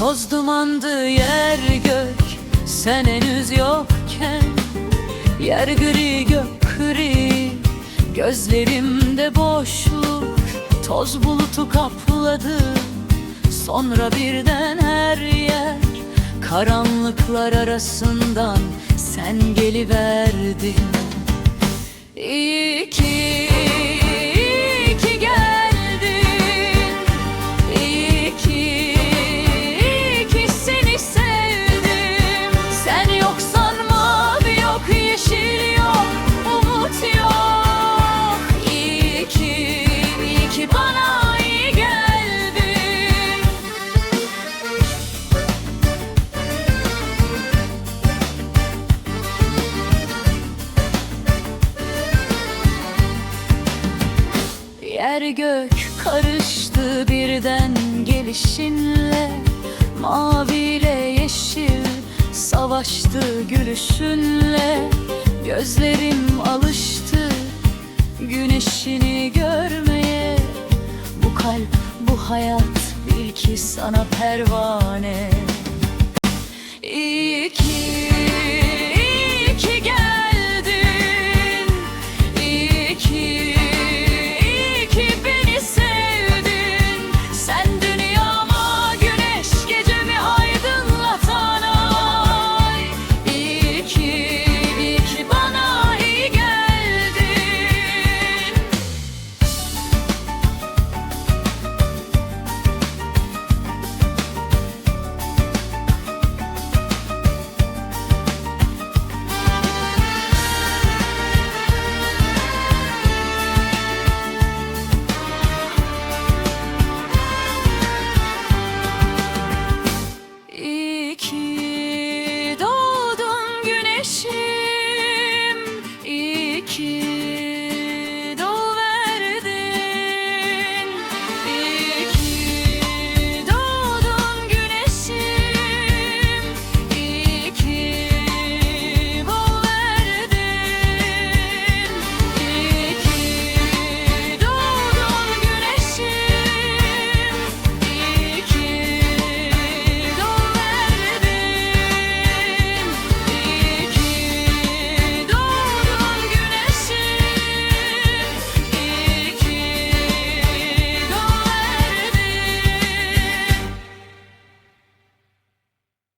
Toz dumandı yer gök Sen henüz yokken. Yer gri gök gri Gözlerimde boşluk. Toz bulutu kapladı Sonra birden her yer. Karanlıklar arasından Sen geliverdin Yer gök karıştı birden gelişinle. Maviyle yeşil savaştı gülüşünle. Gözlerim alıştı güneşini görmeye. Bu kalp bu hayat bil ki sana pervane. İyi ki